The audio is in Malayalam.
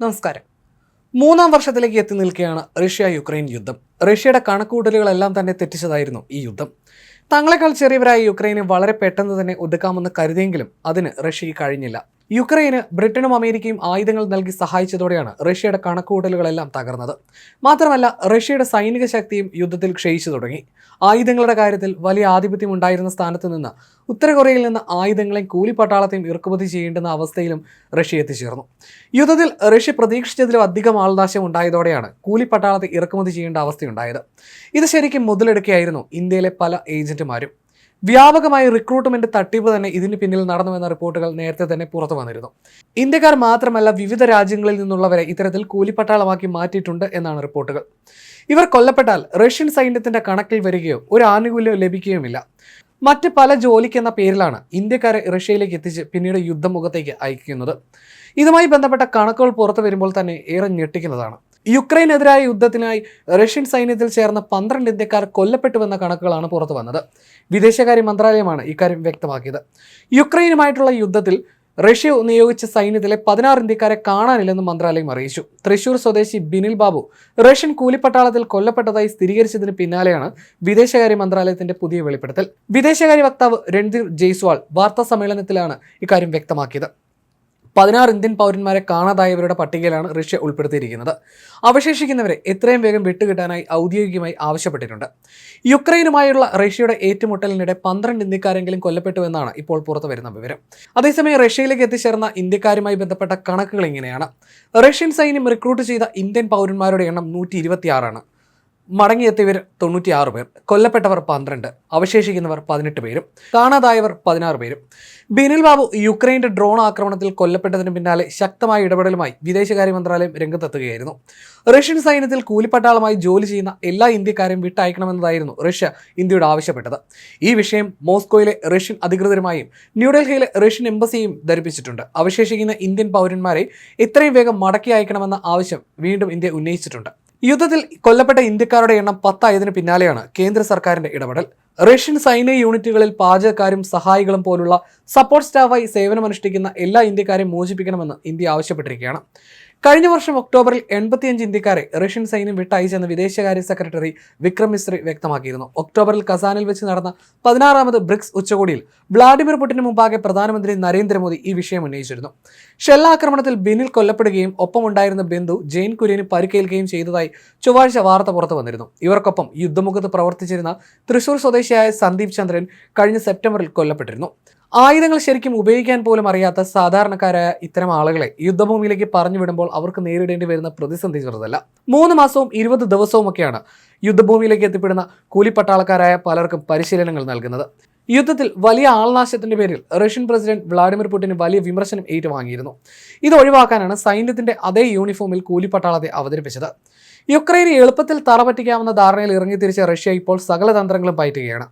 നമസ്കാരം. മൂന്നാം വർഷത്തിലേക്ക് എത്തി നിൽക്കുകയാണ് റഷ്യ യുക്രൈൻ യുദ്ധം. റഷ്യയുടെ കണക്കുകൂട്ടലുകളെല്ലാം തന്നെ തെറ്റിച്ചതായിരുന്നു ഈ യുദ്ധം. തങ്ങളെക്കാൾ ചെറിയവരായ യുക്രൈനെ വളരെ പെട്ടെന്ന് തന്നെ ഒതുക്കാമെന്ന് കരുതിയെങ്കിലും അതിന് റഷ്യയ്ക്ക് കഴിഞ്ഞില്ല. യുക്രൈന് ബ്രിട്ടനും അമേരിക്കയും ആയുധങ്ങൾ നൽകി സഹായിച്ചതോടെയാണ് റഷ്യയുടെ കണക്കുകൂട്ടലുകളെല്ലാം തകർന്നത്. മാത്രമല്ല റഷ്യയുടെ സൈനിക ശക്തിയും യുദ്ധത്തിൽ ക്ഷയിച്ചു തുടങ്ങി. ആയുധങ്ങളുടെ കാര്യത്തിൽ വലിയ ആധിപത്യം ഉണ്ടായിരുന്ന സ്ഥാനത്ത് നിന്ന് ഉത്തര കൊറിയയിൽ നിന്ന് ആയുധങ്ങളെയും കൂലിപ്പട്ടാളത്തെയും ഇറക്കുമതി ചെയ്യേണ്ടുന്ന അവസ്ഥയിലും റഷ്യ എത്തിച്ചേർന്നു. യുദ്ധത്തിൽ റഷ്യ പ്രതീക്ഷിച്ചതിലും അധികം ആൾനാശം ഉണ്ടായതോടെയാണ് കൂലിപ്പട്ടാളത്തെ ഇറക്കുമതി ചെയ്യേണ്ട അവസ്ഥയുണ്ടായത്. ഇത് ശരിക്കും മുതലെടുക്കുകയായിരുന്നു ഇന്ത്യയിലെ പല ഏജന്റുമാരും. വ്യാപകമായ റിക്രൂട്ട്മെന്റ് തട്ടിപ്പ് തന്നെ ഇതിന് പിന്നിൽ നടന്നുവെന്ന റിപ്പോർട്ടുകൾ നേരത്തെ തന്നെ പുറത്തു വന്നിരുന്നു. ഇന്ത്യക്കാർ മാത്രമല്ല വിവിധ രാജ്യങ്ങളിൽ നിന്നുള്ളവരെ ഇത്തരത്തിൽ കൂലിപ്പട്ടാളമാക്കി മാറ്റിയിട്ടുണ്ട് എന്നാണ് റിപ്പോർട്ടുകൾ. ഇവർ കൊല്ലപ്പെട്ടാൽ റഷ്യൻ സൈന്യത്തിന്റെ കണക്കിൽ വരികയോ ഒരു ആനുകൂല്യം ലഭിക്കുകയുമില്ല. മറ്റ് പല ജോലിക്കെന്ന പേരിലാണ് ഇന്ത്യക്കാരെ റഷ്യയിലേക്ക് എത്തിച്ച് പിന്നീട് യുദ്ധമുഖത്തേക്ക് അയക്കുന്നത്. ഇതുമായി ബന്ധപ്പെട്ട കണക്കുകൾ പുറത്തു വരുമ്പോൾ തന്നെ ഏറെ ഞെട്ടിക്കുന്നതാണ്. യുക്രൈനെതിരായ യുദ്ധത്തിനായി റഷ്യൻ സൈന്യത്തിൽ ചേർന്ന പന്ത്രണ്ട് ഇന്ത്യക്കാർ കൊല്ലപ്പെട്ടുവെന്ന കണക്കുകളാണ് പുറത്തു വന്നത്. വിദേശകാര്യ മന്ത്രാലയമാണ് ഇക്കാര്യം വ്യക്തമാക്കിയത്. യുക്രൈനുമായിട്ടുള്ള യുദ്ധത്തിൽ റഷ്യ നിയോഗിച്ച സൈന്യത്തിലെ പതിനാറ് ഇന്ത്യക്കാരെ കാണാനില്ലെന്ന് മന്ത്രാലയം അറിയിച്ചു. തൃശൂർ സ്വദേശി ബിനിൽ ബാബു റഷ്യൻ കൂലിപ്പട്ടാളത്തിൽ കൊല്ലപ്പെട്ടതായി സ്ഥിരീകരിച്ചതിന് പിന്നാലെയാണ് വിദേശകാര്യ മന്ത്രാലയത്തിന്റെ പുതിയ വെളിപ്പെടുത്തൽ. വിദേശകാര്യ വക്താവ് രൺധീർ ജയ്സ്വാൾ വാർത്താ സമ്മേളനത്തിലാണ് ഇക്കാര്യം വ്യക്തമാക്കിയത്. പതിനാറ് ഇന്ത്യൻ പൗരന്മാരെ കാണാതായവരുടെ പട്ടികയിലാണ് റഷ്യ ഉൾപ്പെടുത്തിയിരിക്കുന്നത്. അവശേഷിക്കുന്നവരെ എത്രയും വേഗം വിട്ടുകിട്ടാനായി ഔദ്യോഗികമായി ആവശ്യപ്പെട്ടിട്ടുണ്ട്. യുക്രൈനുമായുള്ള റഷ്യയുടെ ഏറ്റുമുട്ടലിനിടെ പന്ത്രണ്ട് ഇന്ത്യക്കാരെങ്കിലും കൊല്ലപ്പെട്ടുവെന്നാണ് ഇപ്പോൾ പുറത്തു വരുന്ന വിവരം. അതേസമയം റഷ്യയിലേക്ക് എത്തിച്ചേർന്ന ഇന്ത്യക്കാരുമായി ബന്ധപ്പെട്ട കണക്കുകൾ ഇങ്ങനെയാണ്. റഷ്യൻ സൈന്യം റിക്രൂട്ട് ചെയ്ത ഇന്ത്യൻ പൗരന്മാരുടെ എണ്ണം നൂറ്റി ഇരുപത്തിയാറാണ്. മടങ്ങിയെത്തിയവർ തൊണ്ണൂറ്റിയാറ് പേർ കൊല്ലപ്പെട്ടവർ പന്ത്രണ്ട് അവശേഷിക്കുന്നവർ പതിനെട്ട് പേരും കാണാതായവർ പതിനാറ് പേരും. ബിനിൽ ബാബു യുക്രൈന്റെ ഡ്രോൺ ആക്രമണത്തിൽ കൊല്ലപ്പെട്ടതിന് പിന്നാലെ ശക്തമായ ഇടപെടലുമായി വിദേശകാര്യ മന്ത്രാലയം രംഗത്തെത്തുകയായിരുന്നു. റഷ്യൻ സൈന്യത്തിൽ കൂലിപ്പട്ടാളമായി ജോലി ചെയ്യുന്ന എല്ലാ ഇന്ത്യക്കാരെയും വിട്ടയക്കണമെന്നതായിരുന്നു റഷ്യ ഇന്ത്യയോട് ആവശ്യപ്പെട്ടത്. ഈ വിഷയം മോസ്കോയിലെ റഷ്യൻ അധികൃതരുമായും ന്യൂഡൽഹിയിലെ റഷ്യൻ എംബസിയും ധരിപ്പിച്ചിട്ടുണ്ട്. അവശേഷിക്കുന്ന ഇന്ത്യൻ പൗരന്മാരെ എത്രയും വേഗം മടക്കി അയക്കണമെന്ന ആവശ്യം വീണ്ടും ഇന്ത്യ ഉന്നയിച്ചിട്ടുണ്ട്. യുദ്ധത്തിൽ കൊല്ലപ്പെട്ട ഇന്ത്യക്കാരുടെ എണ്ണം പത്തായതിനു പിന്നാലെയാണ് കേന്ദ്ര സർക്കാരിന്റെ ഇടപെടൽ. റഷ്യൻ സൈനിക യൂണിറ്റുകളിൽ പാചകക്കാരും സഹായികളും പോലുള്ള സപ്പോർട്ട് സ്റ്റാഫായി സേവനമനുഷ്ഠിക്കുന്ന എല്ലാ ഇന്ത്യക്കാരെയും മോചിപ്പിക്കണമെന്ന് ഇന്ത്യ ആവശ്യപ്പെട്ടിരിക്കുകയാണ്. കഴിഞ്ഞ വർഷം ഒക്ടോബറിൽ എൺപത്തിയഞ്ച് ഇന്ത്യക്കാരെ റഷ്യൻ സൈന്യം വിട്ടയച്ചെന്ന് വിദേശകാര്യ സെക്രട്ടറി വിക്രം മിശ്രി വ്യക്തമാക്കിയിരുന്നു. ഒക്ടോബറിൽ കസാനിൽ വെച്ച് നടന്ന പതിനാറാമത് ബ്രിക്സ് ഉച്ചകോടിയിൽ വ്ളാഡിമിർ പുടിന് മുമ്പാകെ പ്രധാനമന്ത്രി നരേന്ദ്രമോദി ഈ വിഷയം ഉന്നയിച്ചിരുന്നു. ഷെല്ലാക്രമണത്തിൽ ബിനിൽ കൊല്ലപ്പെടുകയും ഒപ്പമുണ്ടായിരുന്ന ബന്ധു ജെയിൻ കുര്യന് പരിക്കേൽക്കുകയും ചെയ്തതായി ചൊവ്വാഴ്ച വാർത്ത പുറത്തു വന്നിരുന്നു. ഇവർക്കൊപ്പം യുദ്ധമുഖത്ത് പ്രവർത്തിച്ചിരുന്ന തൃശൂർ സ്വദേശിയായ സന്ദീപ് ചന്ദ്രൻ കഴിഞ്ഞ സെപ്റ്റംബറിൽ കൊല്ലപ്പെട്ടിരുന്നു. ആയുധങ്ങൾ ശരിക്കും ഉപയോഗിക്കാൻ പോലും അറിയാത്ത സാധാരണക്കാരായ ഇത്തരം ആളുകളെ യുദ്ധഭൂമിയിലേക്ക് പറഞ്ഞു വിടുമ്പോൾ അവർക്ക് നേരിടേണ്ടി വരുന്ന പ്രതിസന്ധി ചെറുതല്ല. മൂന്ന് മാസവും ഇരുപത് ദിവസവുമൊക്കെയാണ് യുദ്ധഭൂമിയിലേക്ക് എത്തിപ്പെടുന്ന കൂലിപ്പട്ടാളക്കാരായ പലർക്കും പരിശീലനങ്ങൾ നൽകുന്നത്. യുദ്ധത്തിൽ വലിയ ആൾനാശത്തിന്റെ പേരിൽ റഷ്യൻ പ്രസിഡന്റ് വ്ളാഡിമിർ പുടിന് വലിയ വിമർശനം ഏറ്റുവാങ്ങിയിരുന്നു. ഇത് ഒഴിവാക്കാനാണ് സൈന്യത്തിന്റെ അതേ യൂണിഫോമിൽ കൂലിപ്പട്ടാളത്തെ അവതരിപ്പിച്ചത്. യുക്രൈനെ എളുപ്പത്തിൽ തറപറ്റിക്കാവുന്ന ധാരണയിൽ ഇറങ്ങിത്തിരിച്ച റഷ്യ ഇപ്പോൾ സകല തന്ത്രങ്ങളും പയറ്റുകയാണ്.